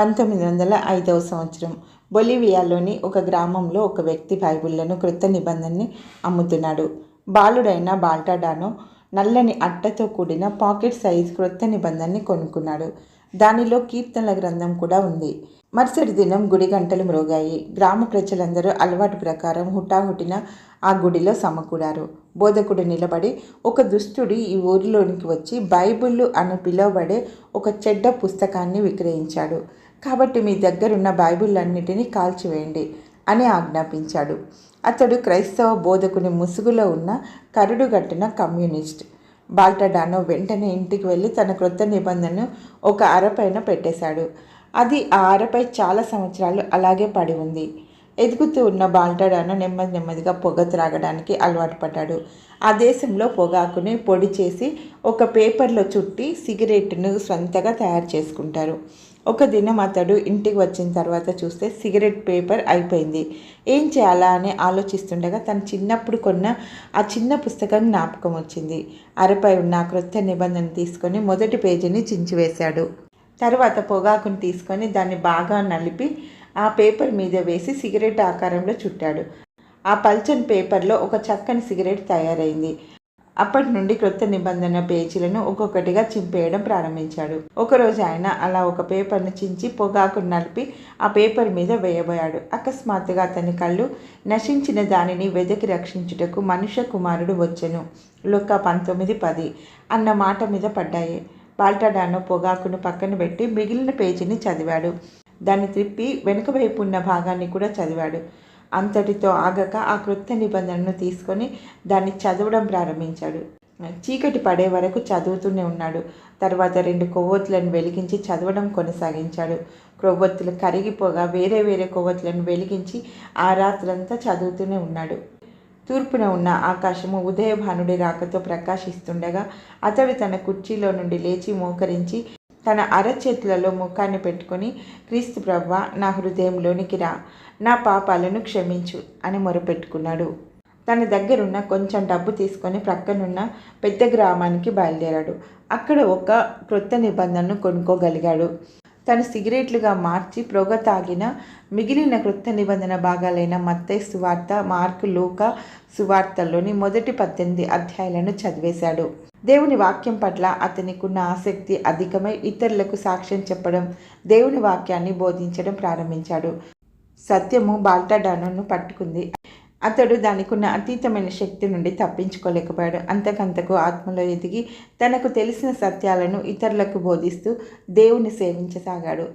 పంతొమ్మిది వందల ఐదవ సంవత్సరం. బొలివియాలోని ఒక గ్రామంలో ఒక వ్యక్తి బైబిళ్ళను కృత నిబంధనని అమ్ముతున్నాడు. బాలుడైన బాల్టాడానో నల్లని అట్టతో కూడిన పాకెట్ సైజ్ క్రొత్త నిబంధనని కొనుక్కున్నాడు. దానిలో కీర్తనల గ్రంథం కూడా ఉంది. మరుసటి దినం గుడి గంటలు మ్రోగాయి. గ్రామ ప్రజలందరూ అలవాటు ప్రకారం హుటాహుటిన ఆ గుడిలో సమకూడారు. బోధకుడు నిలబడి ఒక దుష్టుడు ఈ ఊరిలోనికి వచ్చి బైబిళ్ళు అని పిలువబడే ఒక చెడ్డ పుస్తకాన్ని విక్రయించాడు. కాబట్టి మీ దగ్గరున్న బైబిళ్ళన్నిటినీ కాల్చివేయండి అని ఆజ్ఞాపించాడు. అతడు క్రైస్తవ బోధకుని ముసుగులో ఉన్న కరుడుగట్టిన కమ్యూనిస్ట్. బాల్టడానో వెంటనే ఇంటికి వెళ్ళి తన క్రొత్త నిబంధనను ఒక అరపైన పెట్టేశాడు. అది ఆ అరపై చాలా సంవత్సరాలు అలాగే పడి ఉంది. ఎదుగుతూ ఉన్న బాల్టడానో నెమ్మది నెమ్మదిగా పొగ త్రాగడానికి అలవాటు పడ్డాడు. ఆ దేశంలో పొగాకుని పొడి చేసి ఒక పేపర్లో చుట్టి సిగరెట్ను స్వంతగా తయారు చేసుకుంటారు. ఒక దినం అతడు ఇంటికి వచ్చిన తర్వాత చూస్తే సిగరెట్ పేపర్ అయిపోయింది. ఏం చేయాలా అని ఆలోచిస్తుండగా తను చిన్నప్పుడు కొన్న ఆ చిన్న పుస్తకం జ్ఞాపకం వచ్చింది. అరపై ఉన్న క్రొత్త నిబంధన తీసుకొని మొదటి పేజీని చించివేశాడు. తర్వాత పొగాకుని తీసుకొని దాన్ని బాగా నలిపి ఆ పేపర్ మీద వేసి సిగరెట్ ఆకారంలో చుట్టాడు. ఆ పల్చని పేపర్లో ఒక చక్కని సిగరెట్ తయారైంది. అప్పటి నుండి క్రొత్త నిబంధన పేజీలను ఒక్కొక్కటిగా చింపేయడం ప్రారంభించాడు. ఒకరోజు ఆయన అలా ఒక పేపర్ను చించి పొగాకు నలిపి ఆ పేపర్ మీద వేయబోయాడు. అకస్మాత్తుగా అతని కళ్ళు నశించిన దానిని వెదకి రక్షించుటకు మనుష్య కుమారుడు వచ్చెను. లొక్క పంతొమ్మిది పది అన్న మాట మీద పడ్డాయి. బాల్టాడానో పొగాకును పక్కన పెట్టి మిగిలిన పేజీని చదివాడు. దాన్ని త్రిప్పి వెనుక వైపు ఉన్న భాగాన్ని కూడా చదివాడు. అంతటితో ఆగక ఆ క్రొత్త నిబంధనను తీసుకొని దాన్ని చదవడం ప్రారంభించాడు. చీకటి పడే వరకు చదువుతూనే ఉన్నాడు. తర్వాత రెండు కొవ్వొత్తులను వెలిగించి చదవడం కొనసాగించాడు. కొవ్వొత్తులు కరిగిపోగా వేరే వేరే కొవ్వొత్తులను వెలిగించి ఆ రాత్రంతా చదువుతూనే ఉన్నాడు. తూర్పున ఉన్న ఆకాశము ఉదయభానుడి రాకతో ప్రకాశిస్తుండగా అతడు తన కుర్చీలో నుండి లేచి మోకరించి తన అరచేతులలో ముఖాన్ని పెట్టుకొని క్రీస్తు ప్రవ్వ నా హృదయంలోనికి రా. నా పాపాలను క్షమించు అని మొరపెట్టుకున్నాడు. తన దగ్గరున్న కొంచెం డబ్బు తీసుకొని ప్రక్కనున్న పెద్ద గ్రామానికి బయలుదేరాడు. అక్కడ ఒక క్రొత్త నిబంధనను కొనుక్కోగలిగాడు. తను సిగరెట్లుగా మార్చి ప్రొగ తాగిన మిగిలిన కృత నిబంధన భాగాలైన మత్తై సువార్త మార్కు లూక సువార్తల్లోని మొదటి పద్దెనిమిది అధ్యాయాలను చదివేశాడు. దేవుని వాక్యం పట్ల అతనికున్న ఆసక్తి అధికమై ఇతరులకు సాక్ష్యం చెప్పడం దేవుని వాక్యాన్ని బోధించడం ప్రారంభించాడు. సత్యము బాల్టాడానోను పట్టుకుంది. అతడు దానికున్న అతీతమైన శక్తి నుండి తప్పించుకోలేకపోయాడు. అంతకంతకు ఆత్మలో ఎదిగి తనకు తెలిసిన సత్యాలను ఇతరులకు బోధిస్తూ దేవుని సేవించసాగాడు.